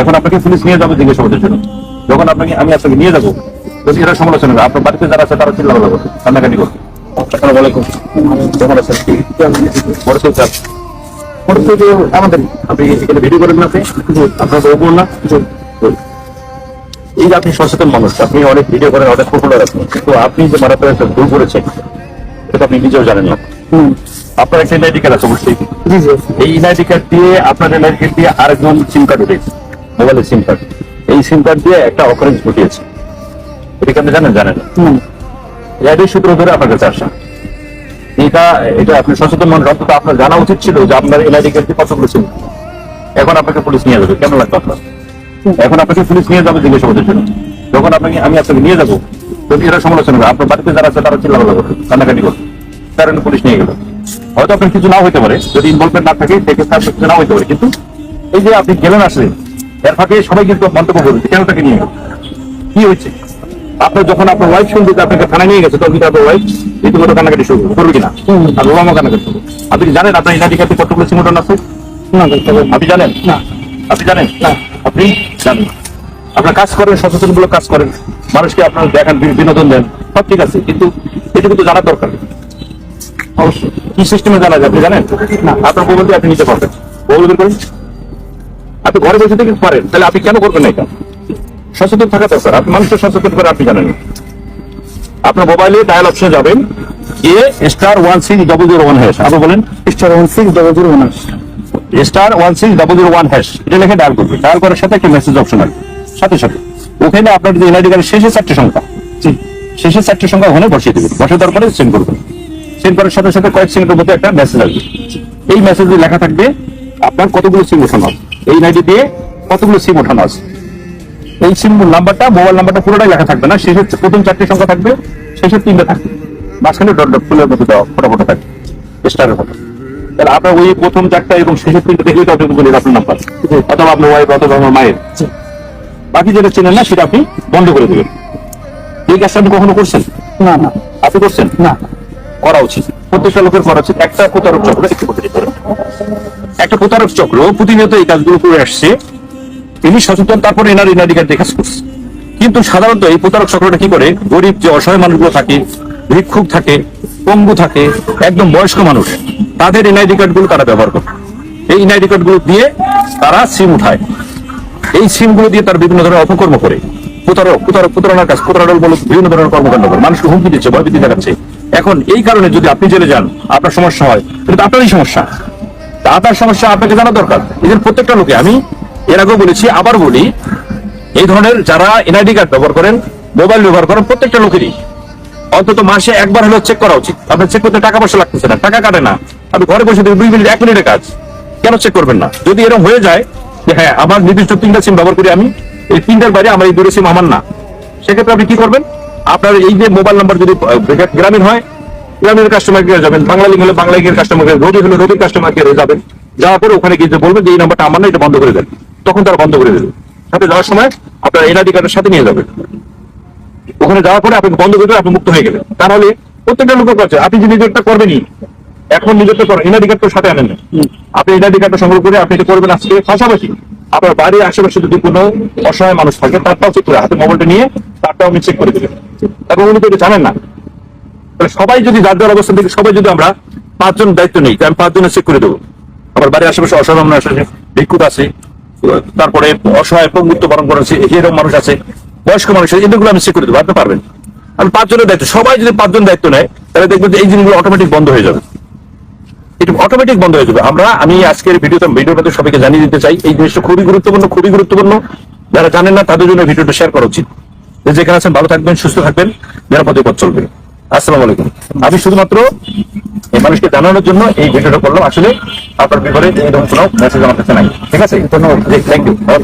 এখন আপনাকে পুলিশ নিয়ে যাবে জিজ্ঞাসাবাদের জন্য যখন আপনাকে আমি আপনাকে নিয়ে যাব যদি এটা সমালোচনা আপনার বাড়িতে যারা আছে তারা করবে কান্নাকাটি করবে? আসসালামু আলাইকুম। কেমন আছেন? বড় তো চাপ বড় তো আমাদের আপনি এখানে ভিডিও করেন না আপনি? আপনার বউ বোন না? এই যে আপনি সচেতন মানুষ আপনি অনেক ভিডিও করেন অনেক পপুলার আপনি। কিন্তু আপনি যে মারাত্মক একটা ভুল করেছেন সেটা আপনি নিজেও জানেন না। আপনার একটা এনআইডি কার্ড আছে অবশ্যই। এই এনআইডি কার্ড দিয়ে আপনার এনআইডি কার্ড দিয়ে আরেকজন সিম কার্ড উঠেছে। মোবাইলের সিম কার্ড। এই সিম কার্ড দিয়ে একটা অকারেন্স ঘটিয়েছে। এটা কি আপনি জানেন? জানেন এটাই সূত্র ধরে আপনার কাছে আসা। এটা এটা আপনি সচেতন মানুষ অন্তত আপনার জানা উচিত ছিল যে আপনার এনআইডি কার্ড দিয়ে কতগুলো সিম এখন আপনাকে পুলিশ নিয়ে যাবে। কেমন লাগবে আপনার? এখন আপনাকে পুলিশ নিয়ে যাবে জিজ্ঞাসাবাদের জন্য। যখন আপনাকে আমি আপনাকে নিয়ে যাব যদি এরা সমালোচনা করে আপনার বাড়িতে যারা আছে তারা চিল্লাপাল্লা করবে কান্নাকাটি করবে। কারণ পুলিশ নিয়ে গেল। হয়তো আপনার কিছু না হইতে পারে। যদি ইনভলভমেন্ট না থাকে সেক্ষেত্রে আপনার কিছু না হইতে পারে। কিন্তু এই যে আপনি গেলেন আসলেন এর ফাঁকে সবাই কিন্তু মন্তব্য করবে কেন তাকে নিয়ে কি হয়েছে? আপনার যখন আপনার ওয়াইফ শুনবে আপনাকে থানায় নিয়ে গেছে তখন কিন্তু আপনার ওয়াইফ রীতিমতো কান্নাকাটি শুরু করবে। কিনা? আর বাবা মা কান্নাকাটি করবে। আপনি জানেন আপনার এনআইডি কার্ডে কতগুলো সিমটন আছে? আপনি জানেন? না। আপনি জানেন? না। আপনি জানেন। আপনার কাজ করেন সচেতন মূলক কাজ করেন। মানুষকে আপনার দেখান বিনোদন দেন। সব ঠিক আছে কিন্তু এটা কিন্তু জানার দরকার। অবশ্যই। কি সিস্টেমে জানা যায় আপনি জানেন? না। আপনার দিয়ে আপনি নিতে পারবেন। মোবাইল বের করেন আপনি ঘরে বসে থেকে পারেন তাহলে আপনি কেন করবেন না এটা? সচেতন থাকা দরকার আপনি মানুষকে সচেতন করে আপনি জানেন। আপনার মোবাইলে ডায়াল অপশনে যাবেন গিয়ে star one six double zero one hash আপনি বলেন star one six double zero one star one six double zero one hash এটা লিখে ডায়াল করবে। ডায়াল করার সাথে একটা মেসেজ অপশন আসবে সাথে সাথে। ওখানে আপনার যে এনআইডি কার্ডের শেষে চারটে সংখ্যা শেষে চারটে সংখ্যা ওখানে বসিয়ে দেবেন। বসে দেওয়ার পরে সেন্ড করবেন। সেন্ড করার সাথে সাথে কয়েক সেকেন্ডের মধ্যে একটা মেসেজ আসবে। এই মেসেজে লেখা থাকবে আপনার কতগুলো সিম ওঠানো আছে? এই এনআইডি দিয়ে কতগুলো সিম ওঠানো আছে? এই সিম নাম্বারটা মোবাইল নাম্বারটা পুরোটাই লেখা থাকবে না? শেষের প্রথম চারটে সংখ্যা থাকবে শেষের তিনটা থাকবে। মাঝখানে ডট ডট ফুলের মধ্যে দেওয়া ফটো ফটো থাকবে স্টারের ফটো তাহলে আপনার ওই প্রথম চারটা এবং শেষের তিনটা দেখলেই তো আপনি আপনার নাম্বার। অথবা আপনার ওয়াইফ অথবা আপনার মায়ের। বাকি যেটা চেনেন না সেটা আপনি বন্ধ করে দেবেন। এই কাজটা আপনি কখনো করছেন? না না। আপনি করছেন? না। করা উচিত। প্রত্যেকটা লোকের করা উচিত। একটা প্রতারক চক্র একটু করেন। একটা প্রতারক চক্র প্রতিনিয়ত এই কাজগুলো করে আসছে। তিনি সচেতন, তারপরে এনার এনারি কার্ড কাজ করছে। কিন্তু সাধারণত এই প্রতারক চক্রটা কি করে? গরিব যে অসহায় মানুষগুলো থাকে, ভিক্ষুক থাকে, পঙ্গু থাকে, একদম বয়স্ক মানুষ, তাদের এনআইডি কার্ডগুলো তারা ব্যবহার করে। এই এনআইডি কার্ডগুলো দিয়ে তারা সিম উঠায়। এই সিমগুলো দিয়ে তার বিভিন্ন ধরনের অপকর্ম করে। প্রতারক প্রতারক, প্রতারণার কাজ প্রতারক বলে বিভিন্ন ধরনের কর্মকাণ্ড করে। মানুষকে হুমকি দিচ্ছে, ভয়ভীতি দেখাচ্ছে। এখন এই কারণে যদি আপনি জেলে যান, আপনার সমস্যা হয় কিন্তু আপনারই সমস্যা। আপনার সমস্যা আপনাকে জানা দরকার। এদের প্রত্যেকটা লোকে, আমি এর আগেও বলেছি, আবার বলি, এই ধরনের যারা এনআইডি কার্ড ব্যবহার করেন, মোবাইল ব্যবহার করেন, প্রত্যেকটা লোকেরই। অন্তত মাসে একবার হলেও চেক করা উচিত। আপনার চেক করতে টাকা পয়সা লাগতেছে না, টাকা কাটে না। আপনি ঘরে বসে দুই মিনিট, এক মিনিটের কাজ। কেন চেক করবেন না? যদি এরকম হয়ে যায় যে হ্যাঁ আমার নির্দিষ্ট তিনটা সিম ব্যবহার করি আমি, এই তিনটার বাইরে আমার এই দুটো সিম আমার না। সেক্ষেত্রে আপনি কি করবেন? আপনার এই যে মোবাইল নাম্বার যদি গ্রামীণ হয় গ্রামীণ কাস্টমার কেয়ার যাবেন বাংলালিং হলে Bangla care customer care Robi হলে রবি কাস্টমার কেয়ারে যাবেন। যাওয়ার পরে ওখানে গিয়ে বলবেন যে এই নাম্বারটা আমার না এটা বন্ধ করে দেন। তখন তারা বন্ধ করে দেবে। সাথে যাওয়ার সময় আপনার এনআইডি কার্ডের সাথে নিয়ে যাবেন। ওখানে যাওয়ার পরে আপনি বন্ধ করে আপনি মুক্ত হয়ে গেলেন। তাহলে প্রত্যেকটা লোকের কাছে আপনি যে নিজেরটা করবেনই এখন নিজেরটা করেন এনআইডি কার্ড তো সাথে আনেন না। আপনি এনআইডি কার্ডটা সংগ্রহ করে আপনি এটা করবেন আজকে। পাশাপাশি আপনার বাড়ির আশেপাশে যদি কোনো অসহায় মানুষ থাকে তারটাও চেক করে হাতে মোবাইলটা নিয়ে তারটাও আপনি চেক করে দেবেন। তারপর উনি তো এটা জানেন না। সবাই যদি যার যার অবস্থান থেকে সবাই যদি আমরা পাঁচজন দায়িত্ব নেই আমি পাঁচজনের চেক করে দেবো। আমার বাড়ির আশেপাশে মানুষ আছে, ভিক্ষুক আছে, তারপরে অসহায় পঙ্গুত্ব বরণ করা আছে এরকম মানুষ আছে, বয়স্ক মানুষ আছে, এগুলো আমি চেক করে দেবো, আপনি পারবেন। আমি পাঁচজনের দায়িত্ব, সবাই যদি পাঁচজন দায়িত্ব নেয়, তাহলে দেখবেন যে এই জিনিসগুলো অটোমেটিক বন্ধ হয়ে যাবে। এটা অটোমেটিক বন্ধ হয়ে যাবে। আমরা, আমি আজকের ভিডিওতে, ভিডিওর মধ্যে সবাইকে জানিয়ে দিতে চাই, এই জিনিসটা খুবই গুরুত্বপূর্ণ খুবই গুরুত্বপূর্ণ। যারা জানেন না, তাদের জন্য ভিডিওটা শেয়ার করা উচিত। যেখানে আছেন, ভালো থাকবেন, সুস্থ থাকবেন, নিরাপদে পথ চলবেন। আসসালামু আলাইকুম। আমি শুধুমাত্র এই মানুষকে জানানোর জন্য এই ভিডিওটা করলাম। আসলে আপনার বিপরীত ধরনের কোনো মেসেজ আমার কাছে নাই। ঠিক আছে? ধন্যবাদ। থ্যাংক ইউ ভালো